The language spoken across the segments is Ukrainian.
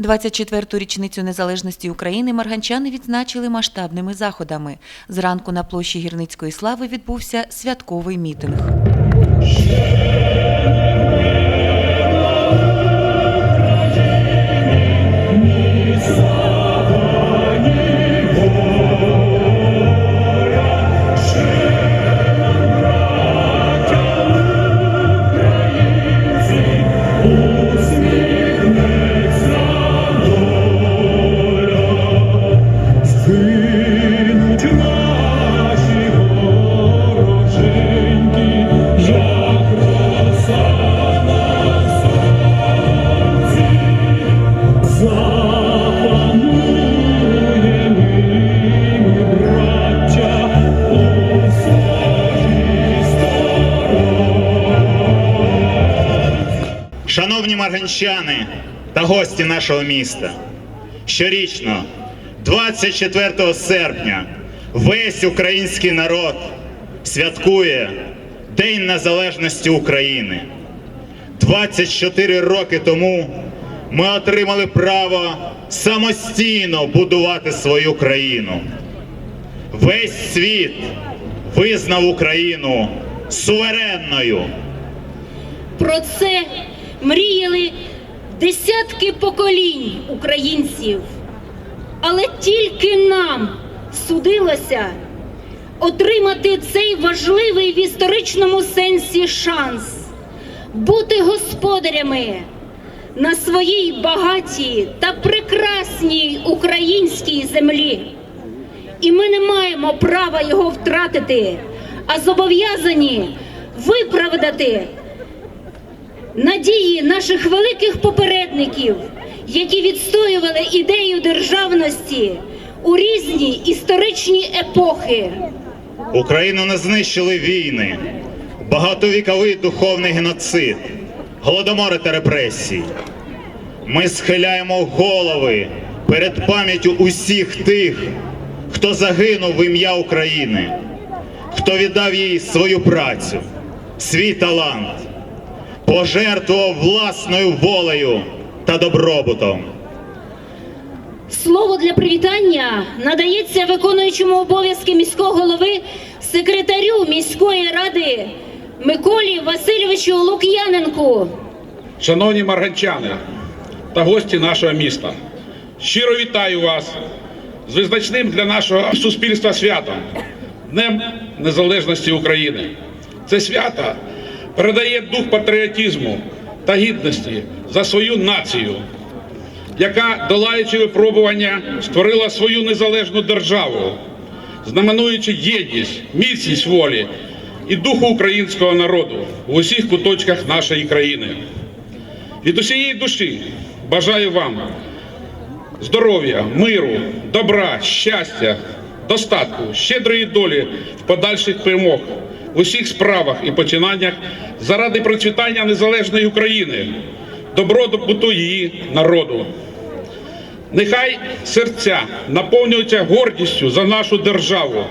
24-ту річницю незалежності України марганчани відзначили масштабними заходами. Зранку на площі Гірницької слави відбувся святковий мітинг. Шановні та гості нашого міста, щорічно, 24 серпня, весь український народ святкує День Незалежності України. 24 роки тому ми отримали право самостійно будувати свою країну. Весь світ визнав Україну суверенною. Про це мріяли десятки поколінь українців. Але тільки нам судилося отримати цей важливий в історичному сенсі шанс бути господарями на своїй багатій та прекрасній українській землі. І ми не маємо права його втратити, а зобов'язані виправдати надії наших великих попередників, які відстоювали ідею державності у різні історичні епохи. Україну не знищили війни, багатовіковий духовний геноцид, голодомори та репресії. Ми схиляємо голови перед пам'яттю усіх тих, хто загинув в ім'я України, хто віддав їй свою працю, свій талант, пожертвував власною волею та добробутом. Слово для привітання надається виконуючому обов'язки міського голови секретарю міської ради Миколі Васильовичу Лук'яненку. Шановні марганчани та гості нашого міста, щиро вітаю вас з визначним для нашого суспільства святом Днем Незалежності України. Це свято передає дух патріотизму та гідності за свою націю, яка, долаючи випробування, створила свою незалежну державу, знаменуючи єдність, міцність волі і духу українського народу в усіх куточках нашої країни. Від усієї душі бажаю вам здоров'я, миру, добра, щастя, достатку, щедрої долі в подальших перемог в усіх справах і починаннях заради процвітання незалежної України, добробуту її народу. Нехай серця наповнюються гордістю за нашу державу,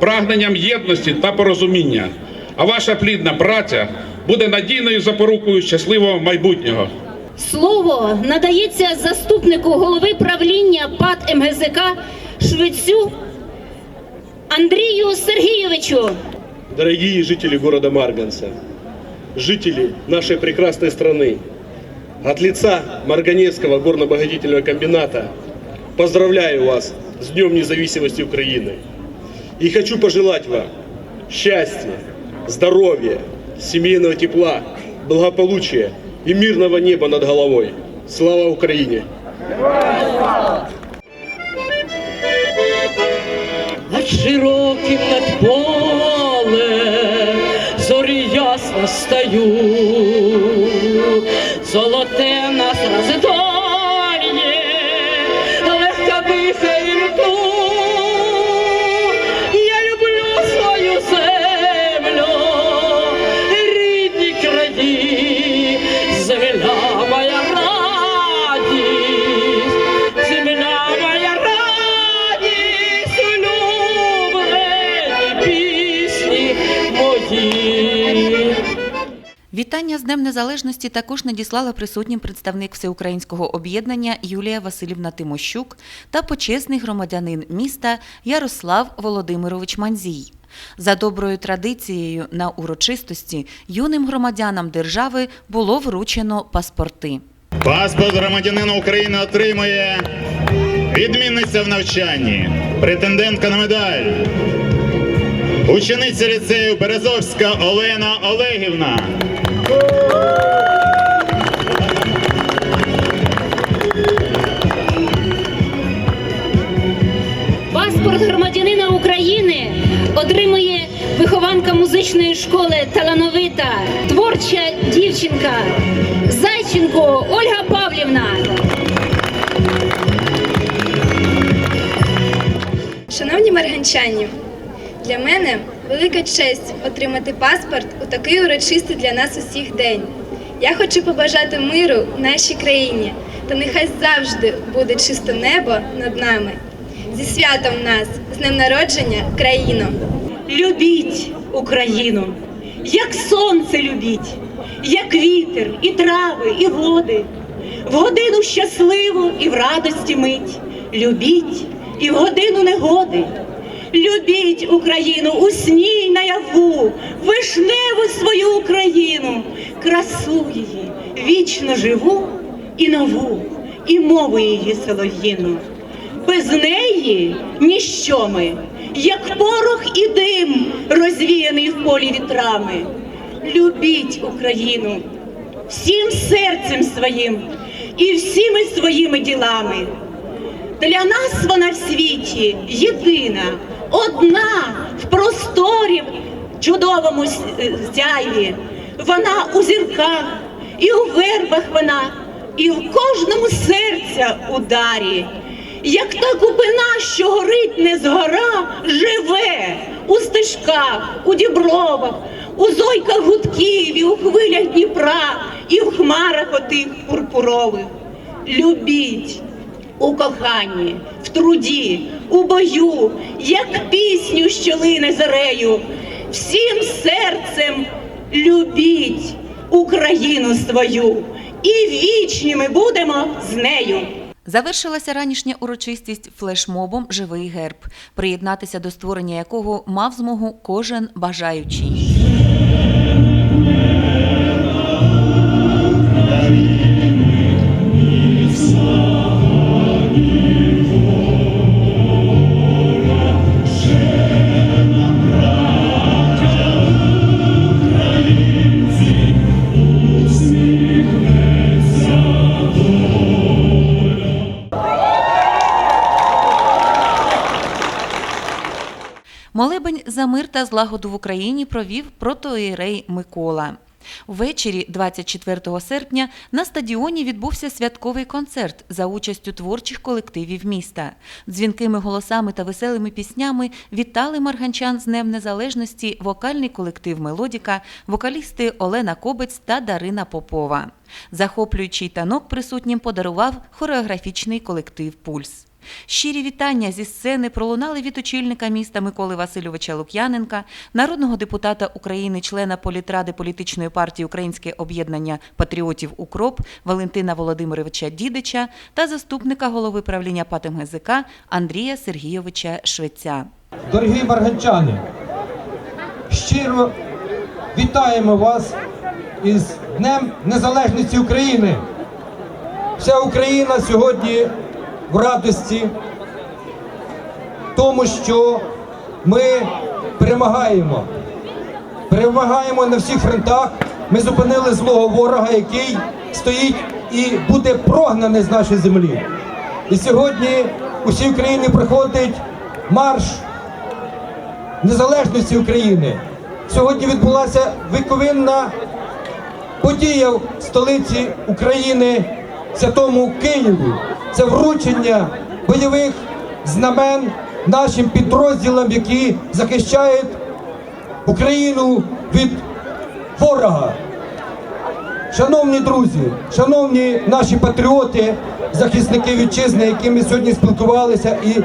прагненням єдності та порозуміння, а ваша плідна праця буде надійною запорукою щасливого майбутнього. Слово надається заступнику голови правління ПАД МГЗК Швецю Андрію Сергійовичу. Дорогие жители города Марганца, жители нашей прекрасной страны, от лица Марганецкого горно-обогатительного комбината поздравляю вас с Днем независимости Украины. И хочу пожелать вам счастья, здоровья, семейного тепла, благополучия и мирного неба над головой. Слава Украине! над стаю, золоте нас роздоріє, улюблені. Вітання з Днем Незалежності також надіслала присутнім представник всеукраїнського об'єднання Юлія Васильівна Тимощук та почесний громадянин міста Ярослав Володимирович Манзій. За доброю традицією на урочистості юним громадянам держави було вручено паспорти. Паспорт громадянина України отримує відмінниця в навчанні, претендентка на медаль, учениця ліцею Березовська Олена Олегівна. Паспорт громадянина України отримує вихованка музичної школи талановита, творча дівчинка Зайченко Ольга Павлівна. Шановні марганчані, для мене велика честь отримати паспорт у такий урочистий для нас усіх день. Я хочу побажати миру нашій країні, та нехай завжди буде чисте небо над нами. Зі святом нас, з днем народження, країно! Любіть Україну, як сонце любіть, як вітер, і трави, і води. В годину щасливу і в радості мить. Любіть і в годину негоди. Любіть Україну у сні й наяву, вишневу свою Україну, красу її, вічно живу і нову, і мову її солов'їну. Без неї ніщо ми, як порох і дим, розвіяний в полі вітрами. Любіть Україну всім серцем своїм і всіми своїми ділами. Для нас вона в світі єдина, одна в просторі чудовому с- е, сяйві. Вона у зірках, і у вербах вона, і в кожному серця ударі. Як та купина, що горить не згора, живе у стежках, у дібровах, у зойках гудків, і у хвилях Дніпра, і в хмарах отих пурпурових. Любіть у коханні, в труді, у бою, як пісню, що лине зорею. Всім серцем любіть Україну свою, і вічні ми будемо з нею. Завершилася ранішня урочистість флешмобом Живий герб, приєднатися до створення якого мав змогу кожен бажаючий. Мир та злагоду в Україні провів протоієрей Микола. Ввечері 24 серпня на стадіоні відбувся святковий концерт за участю творчих колективів міста. Дзвінкими голосами та веселими піснями вітали марганчан з Днем Незалежності вокальний колектив Мелодіка, вокалісти Олена Кобець та Дарина Попова. Захоплюючий танок присутнім подарував хореографічний колектив Пульс. Щирі вітання зі сцени пролунали від очільника міста Миколи Васильовича Лук'яненка, народного депутата України, члена політради політичної партії Українське об'єднання патріотів Укроп Валентина Володимировича Дідича та заступника голови правління ПАТ МГЗК Андрія Сергійовича Швеця. Дорогі марганчани, щиро вітаємо вас із Днем Незалежності України. Вся Україна сьогодні в радості, тому що ми перемагаємо. Перемагаємо на всіх фронтах. Ми зупинили злого ворога, який стоїть і буде прогнаний з нашої землі. І сьогодні у всій Україні марш незалежності України. Сьогодні відбулася віковинна подія в столиці України, святому Києві. Це вручення бойових знамен нашим підрозділам, які захищають Україну від ворога. Шановні друзі, шановні наші патріоти, захисники вітчизни, які ми сьогодні спілкувалися, і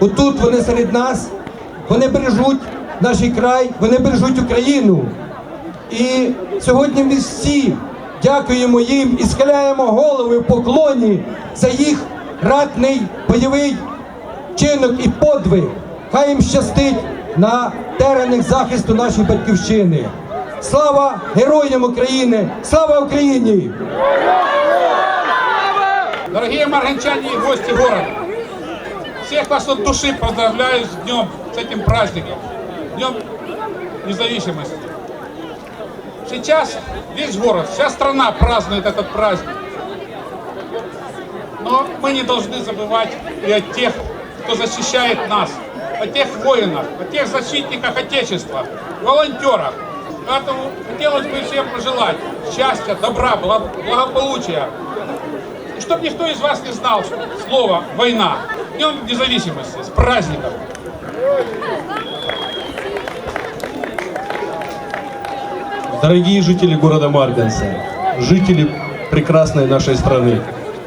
отут вони серед нас, вони бережуть наш край, вони бережуть Україну. І сьогодні ми всі дякуємо їм і схиляємо голови в поклоні за їх ратний бойовий чинок і подвиг. Хай їм щастить на теренах захисту нашої батьківщини. Слава героям України! Слава Україні! Дорогие марганчане и гости города, всех вас от души поздравляю с днем, с этим праздником, Днем независимости. Сейчас весь город, вся страна празднует этот праздник. Но мы не должны забывать и о тех, кто защищает нас, о тех воинах, о тех защитниках Отечества, волонтерах. Поэтому хотелось бы всем пожелать счастья, добра, бла- благополучия, и чтобы никто из вас не знал слово «война». Днем независимости, с праздником! Дорогие жители города Марганца, жители прекрасной нашей страны,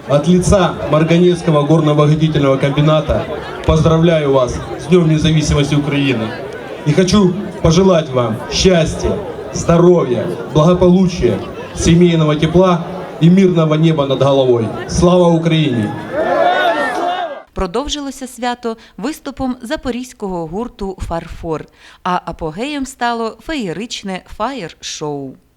от лица Марганецкого горно-обогатительного комбината поздравляю вас с Днем независимости Украины. И хочу пожелать вам счастья, здоровья, благополучия, семейного тепла и мирного неба над головой. Слава Украине! Продовжилося свято виступом запорізького гурту Фарфор, а апогеєм стало феєричне фаєр-шоу.